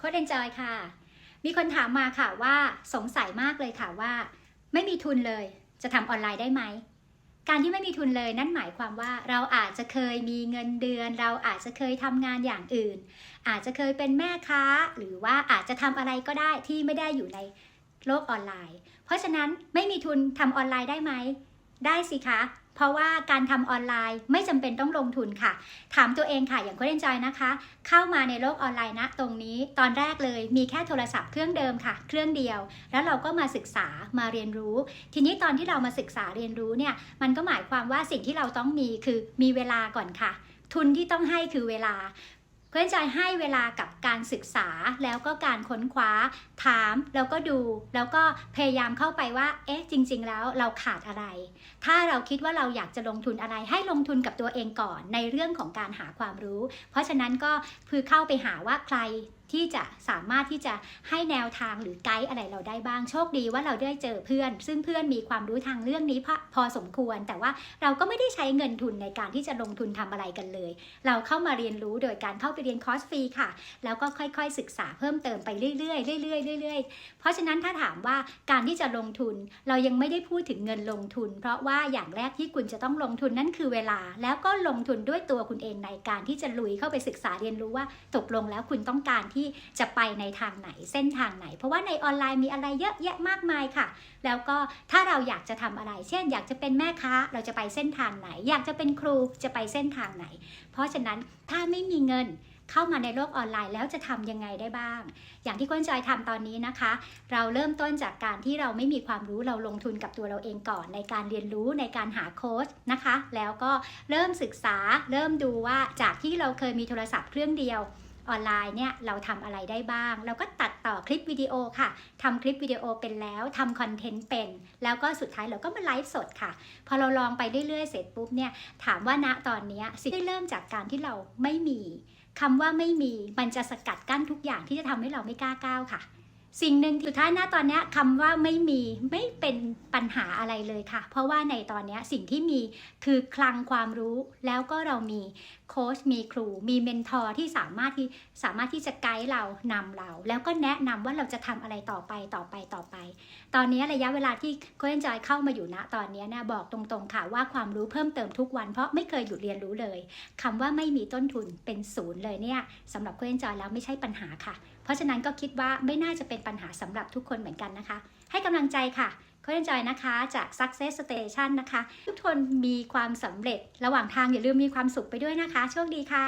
โค้ดเอนจอยค่ะ มีคนถามมาค่ะว่าสงสัยมากเลยค่ะว่า ไม่มีทุนเลย จะทำออนไลน์ได้ไหม การที่ไม่มีทุนเลยนั่นหมายความว่าเราอาจจะเคยมีเงินเดือน เราอาจจะเคยทำงานอย่างอื่น อาจจะเคยเป็นแม่ค้า หรือว่าอาจจะทำอะไรก็ได้ที่ไม่ได้อยู่ในโลกออนไลน์ เพราะฉะนั้นไม่มีทุนทำออนไลน์ได้ไหม ได้สิคะ เพราะว่าการทำออนไลน์ไม่จำเป็นต้องลงทุนค่ะ ถามตัวเองค่ะอย่างคุณเอนจอยนะคะ เข้ามาในโลกออนไลน์นะตรงนี้ตอนแรกเลยมีแค่โทรศัพท์เครื่องเดิมค่ะ เครื่องเดียว แล้วเราก็มาศึกษามาเรียนรู้ ทีนี้ตอนที่เรามาศึกษาเรียนรู้เนี่ยมันก็หมายความว่าสิ่งที่เราต้องมีคือมีเวลาก่อนค่ะทุนที่ต้องให้คือเวลา เพื่อนใจให้เวลากับการศึกษาแล้วก็การค้นคว้า ถามแล้วก็ดู แล้วก็พยายามเข้าไปว่า เอ๊ะ จริง ๆ แล้วเราขาดอะไร ถ้าเราคิดว่าเราอยากจะลงทุนอะไร ให้ลงทุนกับตัวเองก่อนในเรื่องของการหาความรู้ เพราะฉะนั้นก็คือเข้าไปหาว่าใคร ที่จะสามารถที่จะให้แนวทางหรือไกด์อะไรเราได้บ้าง โชคดีว่าเราได้เจอเพื่อน ซึ่งเพื่อนมีความรู้ทางเรื่องนี้พอพอสมควร แต่ว่าเราก็ไม่ได้ใช้เงินทุนในการที่จะลงทุนทำอะไรกันเลย เราเข้ามาเรียนรู้โดยการเข้าไปเรียนคอร์สฟรีค่ะ แล้วก็ค่อยๆ ศึกษาเพิ่มเติมไปเรื่อยๆเรื่อยๆเรื่อยๆ เพราะฉะนั้นถ้าถามว่าการที่จะลงทุนเรายังไม่ได้พูดถึงเงินลงทุน เพราะว่าอย่างแรกที่คุณจะต้องลงทุนนั่นคือเวลา แล้วก็ลงทุนด้วยตัวคุณเองในการที่จะลุยเข้าไปศึกษาเรียนรู้ว่าตกลงแล้วคุณต้องการที่จะไปในทางไหนเส้นทางไหน เพราะว่าในออนไลน์มีอะไรเยอะแยะมากมายค่ะ แล้วก็ถ้าเราอยากจะทำอะไร เช่น อยากจะเป็นแม่ค้าเราจะไปเส้นทางไหน อยากจะเป็นครูจะไปเส้นทางไหน เพราะฉะนั้นถ้าไม่มีเงินเข้ามาในโลกออนไลน์แล้วจะทำยังไงได้บ้าง อย่างที่คุณจอยทำตอนนี้นะคะ เราเริ่มต้นจากการที่เราไม่มีความรู้เราลงทุนกับตัวเราเองก่อน ในการเรียนรู้ในการหาโค้ชนะคะ แล้วก็เริ่มศึกษาเริ่มดูว่าจากที่เราเคยมีโทรศัพท์เครื่องเดียว ออนไลน์เนี่ยเราทำอะไรได้บ้าง เราก็ตัดต่อคลิปวิดีโอค่ะทำคลิปวิดีโอเป็นแล้วทำคอนเทนต์เป็น แล้วก็สุดท้ายเราก็มาไลฟ์สดค่ะ พอเราลองไปเรื่อยๆเสร็จปุ๊บเนี่ยถามว่าณตอนนี้สิ่งที่เริ่มจากการที่เราไม่มีคำว่าไม่มีมันจะสกัดกั้นทุกอย่างที่จะทำให้เราไม่กล้าก้าวค่ะ สิ่งหนึ่งสุดท้ายนะตอนนี้คำว่าไม่มีไม่เป็นปัญหาอะไรเลยค่ะ เพราะว่าในตอนนี้สิ่งที่มีคือคลังความรู้แล้วก็เรามีโค้ชมีครู มีเมนทอร์ที่สามารถที่สามารถที่จะไกด์เรานำเรา แล้วก็แนะนำว่าเราจะทำอะไรต่อไปต่อไปต่อไป ตอนนี้ระยะเวลาที่โค้ชจอยเข้ามาอยู่ณตอนนี้นะบอกตรงๆค่ะว่าความรู้เพิ่มเติมทุกวัน เพราะไม่เคยหยุดเรียนรู้เลยคำว่าไม่มีต้นทุนเป็นศูนย์เลยเนี่ยสำหรับโค้ชจอยแล้วไม่ใช่ปัญหาค่ะเพราะฉะนั้นก็คิดว่าไม่น่าจะเป็นปัญหาสำหรับทุกคนเหมือนกันนะคะ ให้กำลังใจค่ะโค้ชจอยนะคะจาก Success Station นะคะ ทุกคนมีความสำเร็จระหว่างทางอย่าลืมมีความสุขไปด้วยนะคะ โชคดีค่ะ